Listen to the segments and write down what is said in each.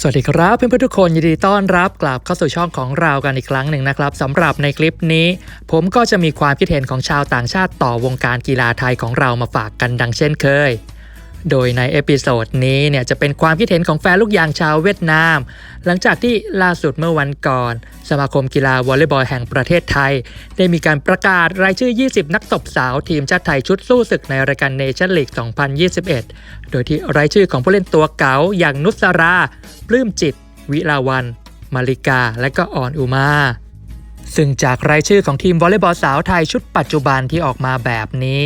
สวัสดีครับเพื่อนๆทุกคนยินดีต้อนรับกลับเข้าสู่ช่องของเรากันอีกครั้งหนึ่งนะครับสำหรับในคลิปนี้ ผมก็จะมีความคิดเห็นของชาวต่างชาติต่อวงการกีฬาไทยของเรามาฝากกันดังเช่นเคย โดยในเอพิโซดนี้เนี่ยจะเป็นความคิดเห็นของแฟนลูกยางชาวเวียดนาม หลังจากที่ล่าสุดเมื่อวันก่อน สมาคมกีฬาวอลเลย์บอลแห่งประเทศไทย ได้มีการประกาศรายชื่อ 20 นักตบสาวทีมชาติไทยชุดสู้ศึกในรายการเนชั่นลีก 2021 โดยที่รายชื่อของผู้เล่นตัวเก๋าอย่างนุสรา ปลื้มจิต วิลาวัน มาริกา และก็อ่อนอุมาซึ่งจากรายชื่อของทีมวอลเลย์บอลสาวไทยชุดปัจจุบันที่ออกมาแบบนี้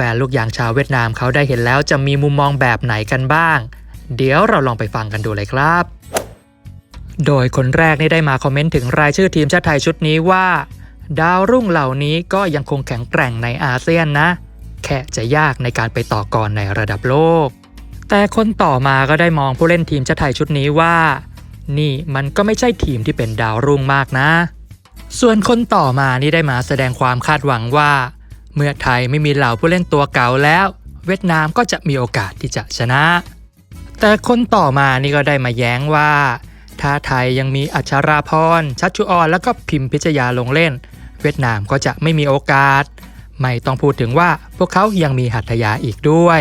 ฟนลูกยางชาวเวียดนามเขาได้เห็นแล้วจะมีมุมมองแบบไหนกันบ้าง เดี๋ยวเราลองไปฟังกันดูเลยครับ โดยคนแรกนี่ได้มาคอมเมนต์ถึงรายชื่อทีมชาติไทยชุดนี้ว่า ดาวรุ่งเหล่านี้ก็ยังคงแข็งแกร่งในอาเซียนนะ แค่จะยากในการไปต่อกรในระดับโลก แต่คนต่อมาก็ได้มองผู้เล่นทีมชาติไทยชุดนี้ว่า นี่มันก็ไม่ใช่ทีมที่เป็นดาวรุ่งมากนะ ส่วนคนต่อมานี่ได้มาแสดงความคาดหวังว่า เมื่อไทยไม่มีเหล่าผู้เล่นตัวเก่าแล้ว เวียดนามก็จะมีโอกาสที่จะชนะ แต่คนต่อมานี่ก็ได้มาแย้งว่า ถ้าไทยยังมีอัชราพร ชัชชุออน แล้วก็พิมพิชยาลงเล่น เวียดนามก็จะไม่มีโอกาส ไม่ต้องพูดถึงว่าพวกเขายังมีหัตถยาอีกด้วย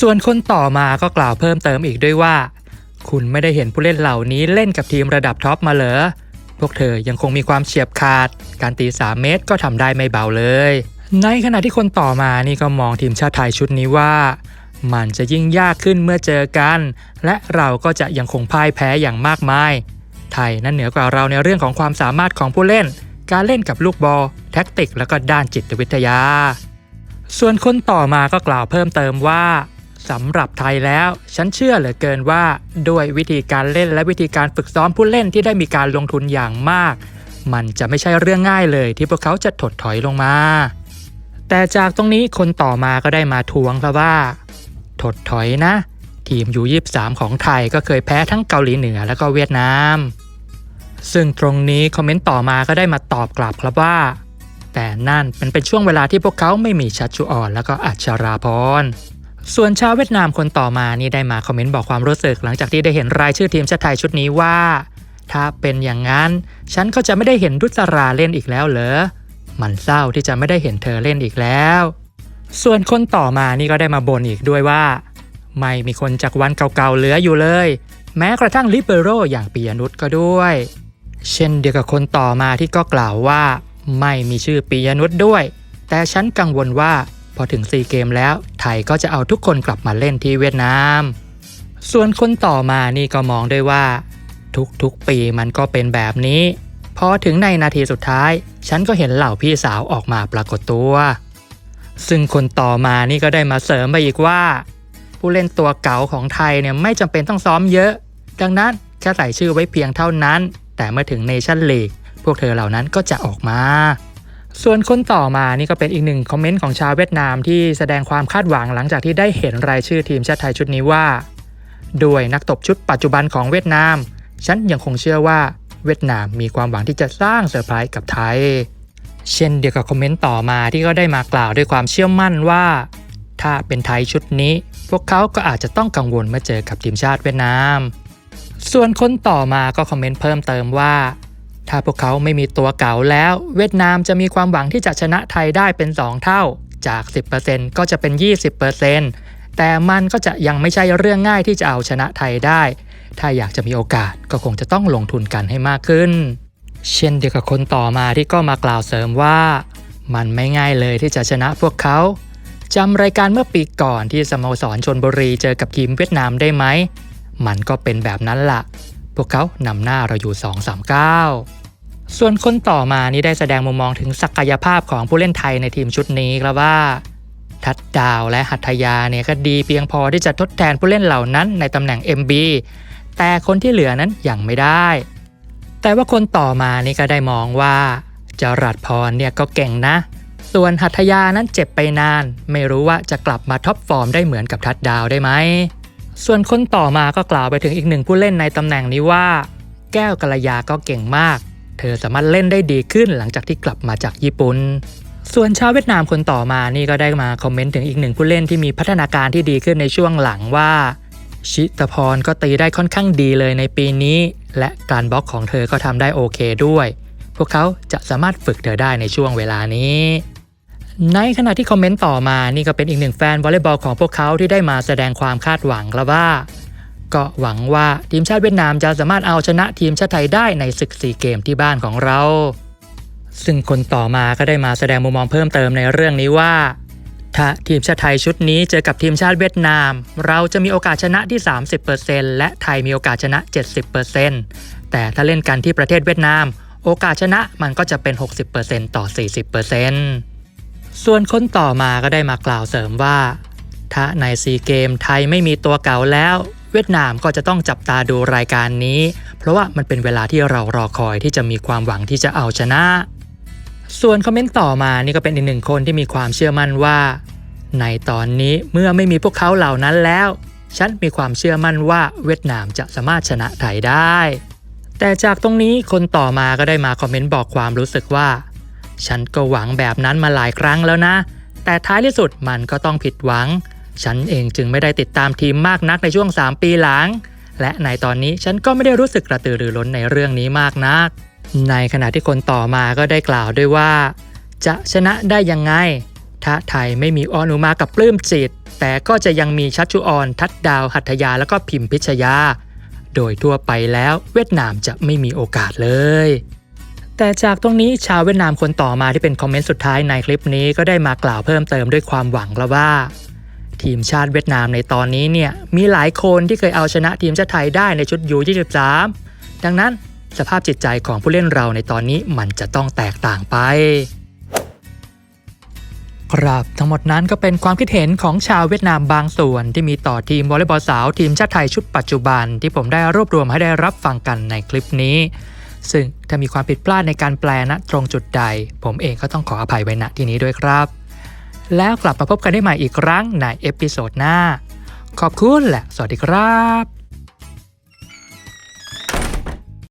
ส่วนคนต่อมาก็กล่าวเพิ่มเติมอีกด้วยว่า คุณไม่ได้เห็นผู้เล่นเหล่านี้เล่นกับทีมระดับท็อปมาเหรอพวกเธอยังคงมีความเฉียบขาด การตี 3 เมตรก็ทำได้ไม่เบาเลย ในขณะที่คนต่อมานี่ก็มองทีมชาติไทยชุดนี้ว่า มันจะยิ่งยากขึ้นเมื่อเจอกัน และเราก็จะยังคงพ่ายแพ้อย่างมากมาย ไทยนั้นเหนือกว่าเราในเรื่องของความสามารถของผู้เล่น การเล่นกับลูกบอลแท็กติก และก็ด้านจิตวิทยา ส่วนคนต่อมาก็กล่าวเพิ่มเติมว่าสำหรับไทยแล้ว ฉันเชื่อเหลือเกินว่า ด้วยวิธีการเล่นและวิธีการฝึกซ้อมผู้เล่นที่ได้มีการลงทุนอย่างมาก มันจะไม่ใช่เรื่องง่ายเลยที่พวกเขาจะถดถอยลงมา แต่จากตรงนี้คนต่อมาก็ได้มาทวงครับว่า ถดถอยนะ ทีมยู23ของไทยก็เคยแพ้ทั้งเกาหลีเหนือและก็เวียดนาม ซึ่งตรงนี้คอมเมนต์ต่อมาก็ได้มาตอบกลับครับว่า แต่นั่นเป็นเป็นช่วงเวลาที่พวกเขาไม่มีชัดชุออน แล้วก็อัชราพรส่วนชาวเวียดนามคนต่อมานี่ได้มาคอมเมนต์บอกความรู้สึกหลังจากที่ได้เห็นรายชื่อทีมชาติไทยชุดนี้ว่า ถ้าเป็นอย่างนั้น ฉันก็จะไม่ได้เห็นรุจราเล่นอีกแล้วเหรอ มันเศร้าที่จะไม่ได้เห็นเธอเล่นอีกแล้ว ส่วนคนต่อมานี่ก็ได้มาบ่นอีกด้วยว่า ไม่มีคนจากวันเก่าๆเหลืออยู่เลย แม้กระทั่งลิเบโรอย่างปียนุชก็ด้วย เช่นเดียวกับคนต่อมาที่ก็กล่าวว่า ไม่มีชื่อปียนุชด้วย แต่ฉันกังวลว่าพอถึงซีเกมแล้ว ไทยก็จะเอาทุกคนกลับมาเล่นที่เวียดนาม ส่วนคนต่อมานี่ก็มองด้วยว่า ทุกๆปีมันก็เป็นแบบนี้ พอถึงในนาทีสุดท้าย ฉันก็เห็นเหล่าพี่สาวออกมาปรากฏตัว ซึ่งคนต่อมานี่ก็ได้มาเสริมไปอีกว่า ผู้เล่นตัวเก่าของไทยเนี่ยไม่จำเป็นต้องซ้อมเยอะ ดังนั้นแค่ใส่ชื่อไว้เพียงเท่านั้น แต่เมื่อถึงเนชั่นลีกพวกเธอเหล่านั้นก็จะออกมา ส่วนคนต่อมานี่ก็เป็นอีกหนึ่งคอมเมนต์ของชาวเวียดนามที่แสดงความคาดหวังหลังจากที่ได้เห็นรายชื่อทีมชาติไทยชุดนี้ว่า ด้วยนักตบชุดปัจจุบันของเวียดนาม ฉันยังคงเชื่อว่า เวียดนามมีความหวังที่จะสร้างเซอร์ไพรส์กับไทย เช่นเดียวกับคอมเมนต์ต่อมาที่ก็ได้มากล่าวด้วยความเชื่อมั่นว่า ถ้าเป็นไทยชุดนี้ พวกเขาก็อาจจะต้องกังวลเมื่อเจอกับทีมชาติเวียดนาม ส่วนคนต่อมาก็คอมเมนต์เพิ่มเติมว่า ถ้าพวกเขาไม่มีตัวเก่าแล้ว เวียดนามจะมีความหวังที่จะชนะไทยได้เป็น 2 เท่าจาก 10%ก็จะเป็น 20%แต่มันก็จะยังไม่ใช่เรื่องง่ายที่จะเอาชนะไทยได้ ถ้าอยากจะมีโอกาสก็คงจะต้องลงทุนกันให้มากขึ้น เช่นเดียวกับคนต่อมาที่ก็มากล่าวเสริมว่า มันไม่ง่ายเลยที่จะชนะพวกเขาจำรายการเมื่อปีก่อนที่สโมสรชนบุรีเจอกับทีมเวียดนามได้ไหม มันก็เป็นแบบนั้นละ่ะ พวกเขานำหน้าเราอยู่ 2-3-9 ส่วนคนต่อมานี้ได้แสดงมุมมองถึงศักยภาพของผู้เล่นไทยในทีมชุดนี้ครับว่า ทัดดาวและหัตถยาเนี่ยก็ดีเพียงพอที่จะทดแทนผู้เล่นเหล่านั้นในตำแหน่ง MB แต่คนที่เหลือนั้นยังไม่ได้ แต่ว่าคนต่อมานี่ก็ได้มองว่าจรัดพรเนี่ยก็เก่งนะ ส่วนหัตถยานั้นเจ็บไปนาน ไม่รู้ว่าจะกลับมาท็อปฟอร์มได้เหมือนกับทัดดาวได้ไหม ส่วนคนต่อมาก็กล่าวไปถึงอีกหนึ่งผู้เล่นในตำแหน่งนี้ว่า แก้วกัลยาก็เก่งมาก เธอสามารถเล่นได้ดีขึ้นหลังจากที่กลับมาจากญี่ปุ่นส่วนชาวเวียดนามคนต่อมานี่ก็ได้มาคอมเมนต์ถึงอีกหนึ่งผู้เล่นที่มีพัฒนาการที่ดีขึ้นในช่วงหลังว่า ชิตพรก็ตีได้ค่อนข้างดีเลยในปีนี้ และการบล็อกของเธอก็ทำได้โอเคด้วย พวกเขาจะสามารถฝึกเธอได้ในช่วงเวลานี้ ในขณะที่คอมเมนต์ต่อมานี่ก็เป็นอีกหนึ่งแฟนวอลเลย์บอลของพวกเขาที่ได้มาแสดงความคาดหวังครับว่า ก็หวังว่าทีมชาติเวียดนามจะสามารถเอาชนะทีมชาติไทยได้ในศึกซีเกมที่บ้านของเรา ซึ่งคนต่อมาก็ได้มาแสดงมุมมองเพิ่มเติมในเรื่องนี้ว่า ถ้าทีมชาติไทยชุดนี้เจอกับทีมชาติเวียดนาม เราจะมีโอกาสชนะที่ 30%และไทยมีโอกาสชนะ 70%แต่ถ้าเล่นกันที่ประเทศเวียดนาม โอกาสชนะมันก็จะเป็น 60%ต่อ 40%ส่วนคนต่อมาก็ได้มากล่าวเสริมว่า ถ้าในซีเกมไทยไม่มีตัวเก่าแล้ว เวียดนามก็จะต้องจับตาดูรายการนี้ เพราะว่ามันเป็นเวลาที่เรารอคอยที่จะมีความหวังที่จะเอาชนะ ส่วนคอมเมนต์ต่อมานี่ก็เป็นอีกหนึ่งคนที่มีความเชื่อมั่นว่า ในตอนนี้เมื่อไม่มีพวกเขาเหล่านั้นแล้ว ฉันมีความเชื่อมั่นว่าเวียดนามจะสามารถชนะไทยได้ แต่จากตรงนี้คนต่อมาก็ได้มาคอมเมนต์บอกความรู้สึกว่า ฉันก็หวังแบบนั้นมาหลายครั้งแล้วนะ แต่ท้ายที่สุดมันก็ต้องผิดหวัง ฉันเองจึงไม่ได้ติดตามทีมมากนักในช่วง 3 ปีหลัง และในตอนนี้ฉันก็ไม่ได้รู้สึกกระตือรือร้นในเรื่องนี้มากนัก ในขณะที่คนต่อมาก็ได้กล่าวด้วยว่า จะชนะได้ยังไง ถ้าไทยไม่มีออนุมากับปลื้มจิต แต่ก็จะยังมีชัชชุออนทัดดาว หัตถยาแล้วก็พิมพิชยา โดยทั่วไปแล้วเวียดนามจะไม่มีโอกาสเลย แต่จากตรงนี้ชาวเวียดนามคนต่อมาที่เป็นคอมเมนต์สุดท้ายในคลิปนี้ก็ได้มากล่าวเพิ่มเติมด้วยความหวังแล้วว่าทีมชาติเวียดนามในตอนนี้เนี่ยมีหลายคนที่เคยเอาชนะทีมชาติไทยได้ในชุดยู23ดังนั้น สภาพจิตใจของผู้เล่นเราในตอนนี้มันจะต้องแตกต่างไป ครับทั้งหมดนั้นก็เป็นความคิดเห็นของชาวเวียดนามบางส่วน ที่มีต่อทีมวอลเลย์บอลสาวทีมชาติไทยชุดปัจจุบัน ที่ผมได้รวบรวมให้ได้รับฟังกันในคลิปนี้ ซึ่งถ้ามีความผิดพลาดในการแปลณตรงจุดใด ผมเองก็ต้องขออภัยไว้ณที่นี้ด้วยครับ แล้วกลับมาพบกันได้ใหม่อีกครั้งในเอพิโซดหน้า ขอบคุณและสวัสดีครับ